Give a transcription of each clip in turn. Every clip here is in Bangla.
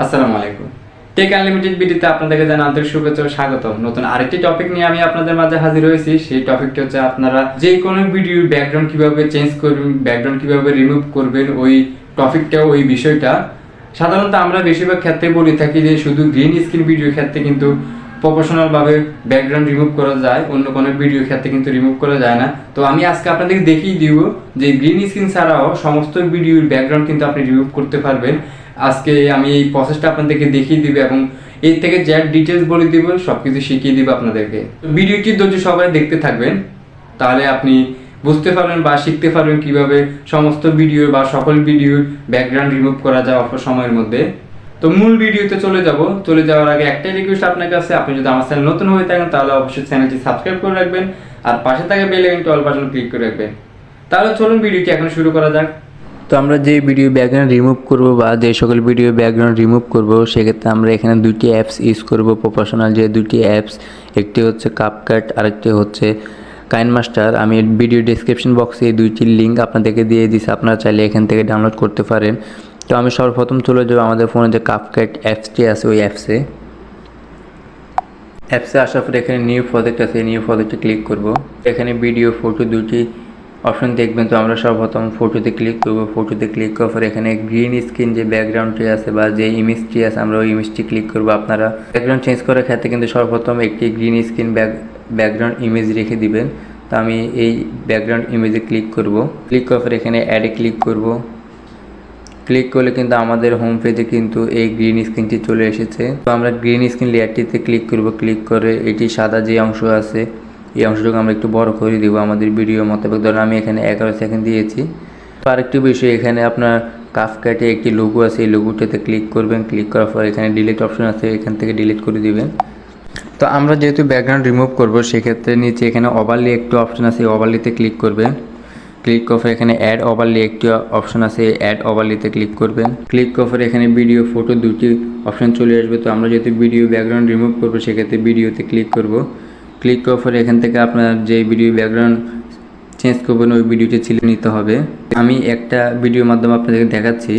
আসসালামু আলাইকুম। টেক আনলিমিটেড ভিডিওতে আপনাদেরকে জানাই আন্তরিক শুভেচ্ছা ও স্বাগতম। নতুন আরেকটি টপিক নিয়ে আমি আপনাদের মাঝে হাজির হয়েছি। সেই টপিকটি হচ্ছে আপনারা যে কোনো ভিডিওর ব্যাকগ্রাউন্ড কীভাবে চেঞ্জ করবেন ব্যাকগ্রাউন্ড কীভাবে রিমুভ করবেন, ওই টপিকটা ওই বিষয়টা। সাধারণত আমরা বেশিরভাগ ক্ষেত্রে বলে থাকি যে শুধু গ্রিন স্ক্রিন ভিডিও ক্ষেত্রে কিন্তু প্রফেশনাল ভাবে ব্যাকগ্রাউন্ড রিমুভ করা যায়, অন্য কোনো ভিডিও ক্ষেত্রে কিন্তু রিমুভ করা যায় না। তো আমি আজকে আপনাদেরকে দেখিয়ে দিব যে গ্রিন স্ক্রিন ছাড়াও সমস্ত ভিডিওর ব্যাকগ্রাউন্ড কিন্তু আপনি রিমুভ করতে পারবেন। আজকে আমি এই প্রসেসটা আপনাদেরকে দেখিয়ে দিব এবং এর থেকে যা ডিটেলস বলে দিব, সবকিছু শিখিয়ে দিব আপনাদেরকে। ভিডিওটি ধৈর্য সবাই দেখতে থাকবেন। তাহলে আপনি বুঝতে পারবেন বা শিখতে পারবেন কীভাবে সমস্ত ভিডিও বা সকল ভিডিওর ব্যাকগ্রাউন্ড রিমুভ করা যায় অল্প সময়ের মধ্যে। তো মূল ভিডিওতে চলে যাব। চলে যাওয়ার আগে একটাই রিকোয়েস্ট আপনার কাছে। আপনি যদি আমার চ্যানেল নতুন হয়ে থাকেন, তাহলে অবশ্যই চ্যানেলটি সাবস্ক্রাইব করে রাখবেন। আর পাশে থাকা বেল আইকনটি অল ক্লিক করে রাখবেন। তাহলে চলুন ভিডিওটি এখন শুরু করা যাক। তো আমরা যে ভিডিও ব্যাকগ্রাউন্ড রিমুভ করব বা যে সকল ভিডিও ব্যাকগ্রাউন্ড রিমুভ করব, সেক্ষেত্রে আমরা এখানে দুটি অ্যাপস ইউজ করব প্রফেশনাল যে দুটি অ্যাপস একটি হচ্ছে কাপকাট আরেকটি হচ্ছে কাইন মাস্টার আমি ভিডিও ডিসক্রিপশন বক্সে এই দুইটির লিঙ্ক আপনাদেরকে দিয়ে দিচ্ছি আপনারা চাইলে এখান থেকে ডাউনলোড করতে পারেন। তো আমি সর্বপ্রথম চলে যাব আমাদের ফোনে যে কাপকাট অ্যাপসটি আছে, ওই অ্যাপসে অ্যাপসে আসার পরে এখানে নিউ প্রজেক্ট আছে নিউ প্রজেক্টে ক্লিক করব। এখানে ভিডিও ফটো দুটি অপশন দেখবেন তো আমরা সর্বপ্রথম ফটোতে ক্লিক করব। ফটোতে ক্লিক করার পর এখানে গ্রিন স্ক্রিন যে ব্যাকগ্রাউন্ডটি আছে বা যে ইমেজটি আছে, আমরা ওই ইমেজটি ক্লিক করব আপনারা। ব্যাকগ্রাউন্ড চেঞ্জ করার ক্ষেত্রে কিন্তু সর্বপ্রথম একটি green screen back background image রেখে দিবেন। তো আমি এই ব্যাকগ্রাউন্ড ইমেজে ক্লিক করব। ক্লিক করার পর এখানে অ্যাডে ক্লিক করব। ক্লিক করলে কিন্তু আমাদের হোম পেজে কিন্তু এই গ্রিন স্ক্রিনটি চলে এসেছে। তো আমরা গ্রিন স্ক্রিন লেয়ারটিতে ক্লিক করব। ক্লিক করে এটি সাদা যে অংশ আছে এই অংশটুকু আমরা একটু বড় করে দিব। আমাদের ভিডিও মোতাবেক ধরুন আমি এখানে এগারো সেকেন্ড দিয়েছি। তো আরেকটি বিষয়, এখানে আপনার কাফ কাটে একটি লোগো আছে। এই লোগোটাতে ক্লিক করবেন। ক্লিক করার পর এখানে ডিলিট অপশন আছে। এখান থেকে ডিলিট করে দিবেন। তো আমরা যেহেতু ব্যাকগ্রাউন্ড রিমুভ করব, সেক্ষেত্রে নিচে এখানে ওভারলি একটু অপশন আছে। ওভারলিতে ক্লিক করবেন। ক্লিক করার এখানে অ্যাড ওভারলি একটি অপশন আছে। অ্যাড ওভারলিতে ক্লিক করবেন। ক্লিক করার এখানে ভিডিও ফটো দুটি অপশন চলে আসবে। তো আমরা যেহেতু ভিডিও ব্যাকগ্রাউন্ড রিমুভ করব, সেক্ষেত্রে ভিডিওতে ক্লিক করব। ক্লিক করার পরে এখান থেকে আপনার যে ভিডিও ব্যাকগ্রাউন্ড চেঞ্জ করবেন, ওই ভিডিওটি ছিলে নিতে হবে। আমি একটা ভিডিওর মাধ্যমে আপনাদেরকে দেখাচ্ছি।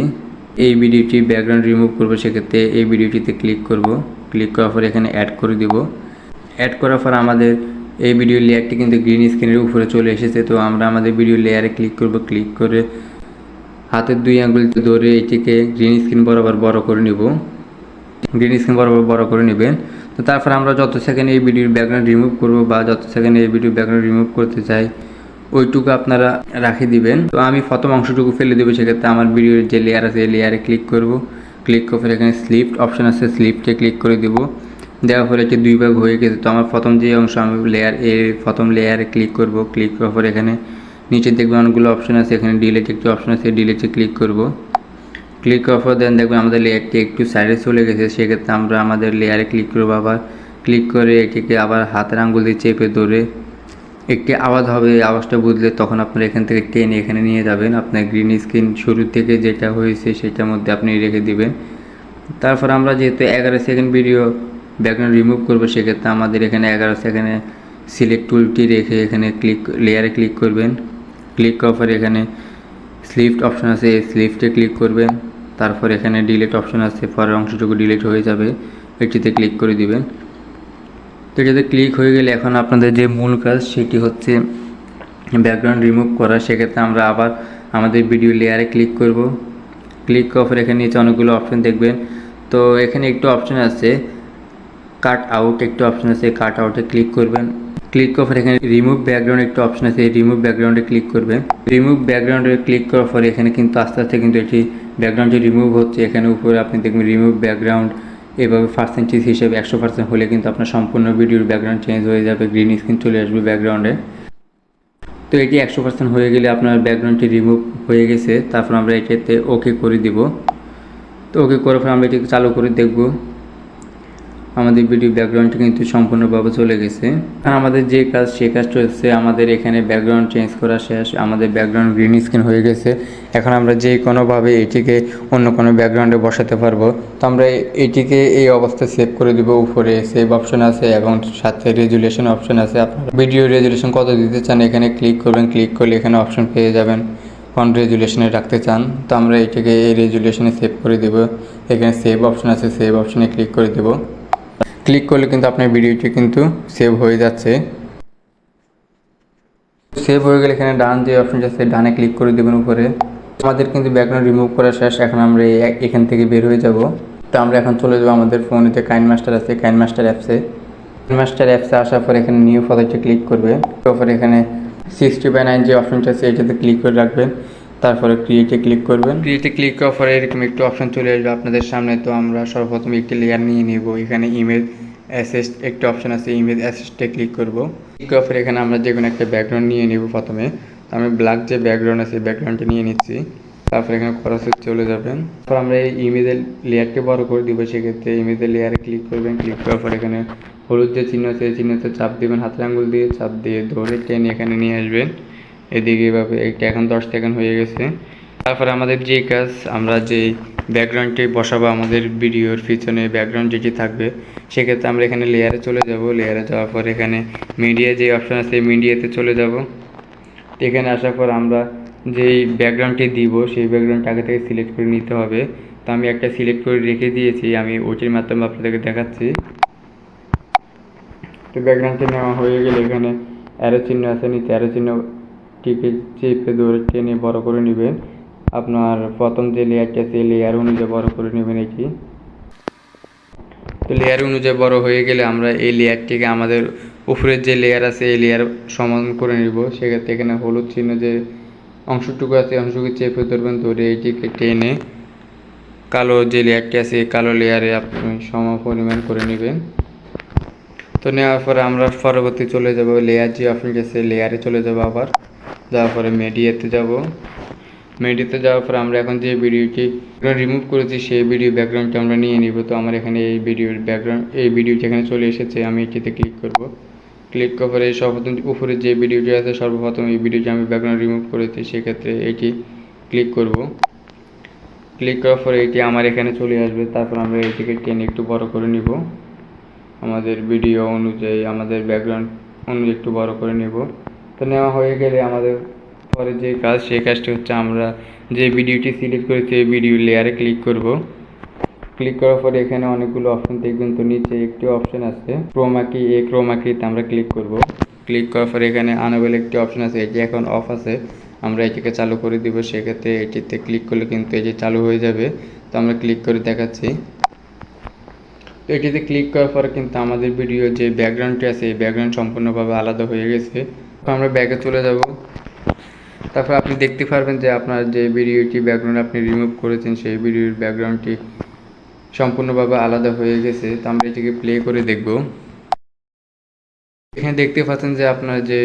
এই ভিডিওটি ব্যাকগ্রাউন্ড রিমুভ করব, সেক্ষেত্রে এই ভিডিওটিতে ক্লিক করব। ক্লিক করার পর এখানে অ্যাড করে দিব। অ্যাড করার পর আমাদের এই ভিডিও লেয়ারটি কিন্তু গ্রিন স্ক্রিনের উপরে চলে এসেছে। তো আমরা আমাদের ভিডিও লেয়ারে ক্লিক করব। ক্লিক করে হাতের দুই আঙ্গুল ধরে এটিকে গ্রিন স্ক্রিন বরাবর বড় করে নিব। গ্রিন স্ক্রিন বরাবর বড় করে নেবেন। তো তারপর আমরা যত সেকেন্ড এই ভিডিওর ব্যাকগ্রাউন্ড রিমুভ করব বা যত সেকেন্ড এই ভিডিও ব্যাকগ্রাউন্ড রিমুভ করতে চাই, ওইটুকু আপনারা রাখে দিবেন। তো আমি প্রথম অংশটুকু ফেলে দেবো, সেক্ষেত্রে আমার ভিডিওর যে লেয়ার আছে, এই লেয়ারে ক্লিক করব। ক্লিক করে এখানে স্লিপ্ট অপশন আছে স্লিপটে ক্লিক করে দেবো। দেওয়ার পরে এটি দুই ভাগ হয়ে গেছে। তো আমার প্রথম যে অংশ, আমি লেয়ার এ প্রথম লেয়ারে ক্লিক করব। ক্লিক করার পর এখানে নিচে দেখবেন অনেকগুলো অপশন আছে, এখানে ডিলেট একটি অপশন আছে ডিলেটে ক্লিক করব। ক্লিক করার পর দেন দেখবেন আমাদের লেয়ারটি একটু সাইডে চলে গেছে। সেক্ষেত্রে আমরা আমাদের লেয়ারে ক্লিক করব আবার। ক্লিক করে এটিকে আবার হাতের আঙ্গুল দিয়ে চেপে ধরে একটি আওয়াজ হবে আওয়াজটা বুঝলে তখন আপনারা এখান থেকে টেনে এখানে নিয়ে যাবেন। আপনার গ্রিন স্ক্রিন শুরু থেকে যেটা হয়েছে সেটার মধ্যে আপনি রেখে দিবেন। তারপর আমরা যেহেতু এগারো সেকেন্ড ভিডিও ব্যাকগ্রাউন্ড রিমুভ করব, সেক্ষেত্রে আমাদের এখানে এগারো সেকেন্ডে সিলেক্ট টুলটি রেখে এখানে ক্লিক লেয়ারে ক্লিক করবেন। ক্লিক করার পর এখানে স্লিফট অপশন আছে, এই স্লিফটে ক্লিক করবেন। তারপর এখানে ডিলিট অপশন আছে, পরের অংশটুকু ডিলিট হয়ে যাবে, এটিতে ক্লিক করে দিবেন। তো এটাতে ক্লিক হয়ে গেলে এখন আপনাদের যে মূল কাজ সেটি হচ্ছে ব্যাকগ্রাউন্ড রিমুভ করা। সেক্ষেত্রে আমরা আবার আমাদের ভিডিও লেয়ারে ক্লিক করব। ক্লিক করার পর এখানে নিচে অনেকগুলো অপশন দেখবেন। তো এখানে একটু অপশন আছে কাট আউট একটু অপশন আছে কাট আউটে ক্লিক করবেন। ক্লিক করার পর এখানে রিমুভ ব্যাকগ্রাউন্ড একটু অপশন আছে রিমুভ ব্যাকগ্রাউন্ডে ক্লিক করবেন। রিমুভ ব্যাকগ্রাউন্ডে ক্লিক করার পরে এখানে কিন্তু আস্তে আস্তে কিন্তু এটি ব্যাকগ্রাউন্ডটি রিমুভ হচ্ছে, এখানে উপরে আপনি দেখবেন রিমুভ ব্যাকগ্রাউন্ড এভাবে পার্সেন্টেজ হিসেবে একশো পার্সেন্ট হলে কিন্তু আপনার সম্পূর্ণ ভিডিওর ব্যাকগ্রাউন্ড চেঞ্জ হয়ে যাবে গ্রিন স্ক্রিন চলে আসবে ব্যাকগ্রাউন্ডে তো এটি একশো পার্সেন্ট হয়ে গেলে আপনার ব্যাকগ্রাউন্ডটি রিমুভ হয়ে গেছে, তারপর আমরা এটাতে ওকে করে দিব। তো ওকে করার পর আমরা এটি চালু করে দেখব। আমাদের ভিডিও ব্যাকগ্রাউন্ডটি কিন্তু সম্পূর্ণভাবে চলে গেছে। আমাদের যে কাজ সেই কাজটা হচ্ছে আমাদের এখানে ব্যাকগ্রাউন্ড চেঞ্জ করা শেষ, আমাদের ব্যাকগ্রাউন্ড গ্রিন স্ক্রিন হয়ে গেছে। এখন আমরা যে কোনোভাবে এটিকে অন্য কোনো ব্যাকগ্রাউন্ডে বসাতে পারব। তো আমরা এটিকে এই অবস্থায় সেভ করে দিব, উপরে সেভ অপশন আছে এবং সাথে রেজুলেশন অপশন আছে। আপনার ভিডিও রেজুলেশন কত দিতে চান, এখানে ক্লিক করবেন ক্লিক করলে এখানে অপশন পেয়ে যাবেন। কোন রেজুলেশনে রাখতে চান, তো আমরা এটিকে এই রেজুলেশনে সেভ করে দেব। এখানে সেভ অপশন আছে সেভ অপশনে ক্লিক করে দেব। ক্লিক করলে কিন্তু আপনার ভিডিওটি কিন্তু সেভ হয়ে যাচ্ছে। সেভ হয়ে গেলে এখানে ডান যে অপশনটা আছে, ডানে ক্লিক করে দেবেন উপরে। আমাদের কিন্তু ব্যাকগ্রাউন্ড রিমুভ করা শেষ, এখন আমরা এখান থেকে বের হয়ে যাব। তো আমরা এখন চলে যাব আমাদের ফোনে যে কাইন মাস্টার আছে কাইন মাস্টার অ্যাপসে কাইন মাস্টার অ্যাপসে আসার পর এখানে নিউ প্রজেক্টে ক্লিক করবে। তারপর এখানে সিক্সটি বাই নাইন যে অপশনটা আছে, এটাতে ক্লিক করে রাখবেন তারপরে ক্রিয়েটে ক্লিক করবেন। ক্রিয়েটে ক্লিক করার পরে এরকম একটু অপশন চলে আসবে আপনাদের সামনে। তো আমরা সর্বপ্রথম একটি লেয়ার নিয়ে নিব। এখানে ইমেজ অ্যাসিস্ট একটি অপশন আছে ইমেজ অ্যাসিস্টে ক্লিক করব। ক্লিক করার পরে এখানে আমরা যে কোনো একটা ব্যাকগ্রাউন্ড নিয়ে নিব প্রথমে। আমি ব্ল্যাক যে ব্যাকগ্রাউন্ড আছে ব্যাকগ্রাউন্ডটা নিয়ে নিচ্ছি। তারপরে এখানে খরচে চলে যাবেন। তারপর আমরা এই ইমেজের লেয়ারকে বড় করে দিব। সেক্ষেত্রে ইমেজের লেয়ারে ক্লিক করবেন। ক্লিক করার পর এখানে হলুদ যে চিহ্ন আছে, এই চিহ্নতে চাপ দিবেন, হাতের আঙ্গুল দিয়ে। চাপ দিয়ে ধরে টেনে এখানে নিয়ে আসবেন। এদিকে এভাবে এইটা এখন দশ সেকেন্ড হয়ে গেছে। তারপরে আমাদের যে কাজ, আমরা যে ব্যাকগ্রাউন্ডটি বসাবো আমাদের ভিডিওর পিছনে ব্যাকগ্রাউন্ড যেটি থাকবে, সেক্ষেত্রে আমরা এখানে লেয়ারে চলে যাব। লেয়ারে যাওয়ার পর এখানে মিডিয়া যে অপশন আছে মিডিয়াতে চলে যাব। এখানে আসার পর আমরা যেই ব্যাকগ্রাউন্ডটি দিব, সেই ব্যাকগ্রাউন্ডটা আগে থেকে সিলেক্ট করে নিতে হবে। তো আমি একটা সিলেক্ট করে রেখে দিয়েছি, আমি ওটির মাধ্যমে আপনাদেরকে দেখাচ্ছি। তো ব্যাকগ্রাউন্ডটি নেওয়া হয়ে গেলে এখানে অ্যারো চিহ্ন আছে, নিচে অ্যারো চিহ্ন টিপে চেপে ধরে টেনে বড় করে নেবেন। আপনার প্রথম যে লেয়ারটি আছে লেয়ার অনুযায়ী বড় করে নেবেন এটি। তো লেয়ার অনুযায়ী বড় হয়ে গেলে আমরা এই লেয়ারটিকে আমাদের উপরের যে লেয়ার আছে, এই লেয়ার সমান করে নিব। সেক্ষেত্রে এখানে হলুদ চিহ্ন যে অংশটুকু আছে অংশটুকু চেপে ধরবেন, ধরে এইটিকে টেনে কালো যে লেয়ারটি আছে, এই কালো লেয়ারে আপনি সম পরিমাণ করে নেবেন। তো নেওয়ার পরে আমরা পরবর্তী চলে যাব, লেয়ার যে অপশন আছে লেয়ারে চলে যাব আবার। যাওয়ার পরে মিডিয়াতে যাব। মিডিয়াতে যাওয়ার পরে আমরা এখন যে ভিডিওটি রিমুভ করেছি, সেই ভিডিও ব্যাকগ্রাউন্ডটা আমরা নিয়ে নিব। তো আমার এখানে এই ভিডিওর ব্যাকগ্রাউন্ড এই ভিডিওটি এখানে চলে এসেছে। আমি এটিতে ক্লিক করব। ক্লিক করার পরে সর্বপ্রথম উপরে যে ভিডিওটি আছে, সর্বপ্রথম এই ভিডিওটি আমি ব্যাকগ্রাউন্ড রিমুভ করেছি, সেক্ষেত্রে এটি ক্লিক করব। ক্লিক করার পরে এটি আমার এখানে চলে আসবে। তারপর আমরা এটিকে টেনে একটু বড় করে নিব। আমাদের ভিডিও অনুযায়ী, আমাদের ব্যাকগ্রাউন্ড অনুযায়ী একটু বড় করে নেব। তো নেওয়া হয়ে গেলে আমাদের পরে যে কাজ, সেই কাজটি হচ্ছে আমরা যে ভিডিওটি সিলেক্ট করেছি এই ভিডিও লেয়ারে ক্লিক করব। ক্লিক করার পরে এখানে অনেকগুলো অপশন দেখবেন তো নিচে একটি অপশন আছে ক্রোমাকি এ ক্রোমাকিতে আমরা ক্লিক করব। ক্লিক করার পরে এখানে আনাবেল একটি অপশন আছে এটি এখন অফ আছে, আমরা এটিকে চালু করে দিব। সেক্ষেত্রে এটিতে ক্লিক করলে কিন্তু এটি চালু হয়ে যাবে। তো আমরা ক্লিক করে দেখাচ্ছি। তো এটিতে ক্লিক করার পরে কিন্তু আমাদের ভিডিও যে ব্যাকগ্রাউন্ডটি আছে, এই ব্যাকগ্রাউন্ড সম্পূর্ণভাবে আলাদা হয়ে গেছে। তো আমরা ব্যাগে চলে যাব। তারপর আপনি দেখতে পারবেন যে আপনার যে ভিডিওটি ব্যাকগ্রাউন্ড আপনি রিমুভ করেছেন, সেই ভিডিওর ব্যাকগ্রাউন্ডটি সম্পূর্ণভাবে আলাদা হয়ে গেছে। তো আমরা এটিকে প্লে করে দেখব। এখানে দেখতে পাচ্ছেন যে আপনার যে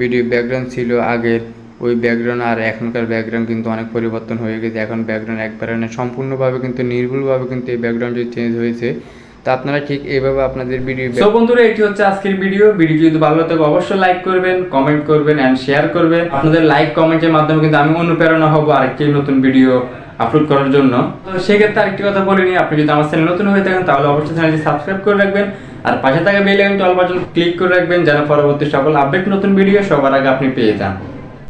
ভিডিও ব্যাকগ্রাউন্ড ছিল আগের ওই ব্যাকগ্রাউন্ড আর এখনকার ব্যাকগ্রাউন্ড কিন্তু অনেক পরিবর্তন হয়ে গেছে। এখন ব্যাকগ্রাউন্ড একবারে না সম্পূর্ণভাবে কিন্তু নির্ভুলভাবে কিন্তু এই ব্যাকগ্রাউন্ডটি চেঞ্জ হয়েছে। তো আপনারা ঠিক এইভাবে আপনাদের ভিডিও সো বন্ধুরা, এটি হচ্ছে আজকের ভিডিও ভিডিও যদি ভালো লাগে, অবশ্যই লাইক করবেন কমেন্ট করবেন এন্ড শেয়ার করবেন। আপনাদের লাইক কমেন্টের মাধ্যমে কিন্তু আমি অনুপ্রেরণা হব আরেকটি নতুন ভিডিও আপলোড করার জন্য। তো সেক্ষেত্রে আরেকটি কথা বলে নিই, আপনি যদি আমার চ্যানেল নতুন হয়ে থাকেন, তাহলে অবশ্যই চ্যানেলটি সাবস্ক্রাইব করে রাখবেন। আর পাশে থাকা বেল আইকনটি অল বাটন ক্লিক করে রাখবেন, যেন পরবর্তী সকল আপডেট নতুন ভিডিও সবার আগে আপনি পেয়ে যান।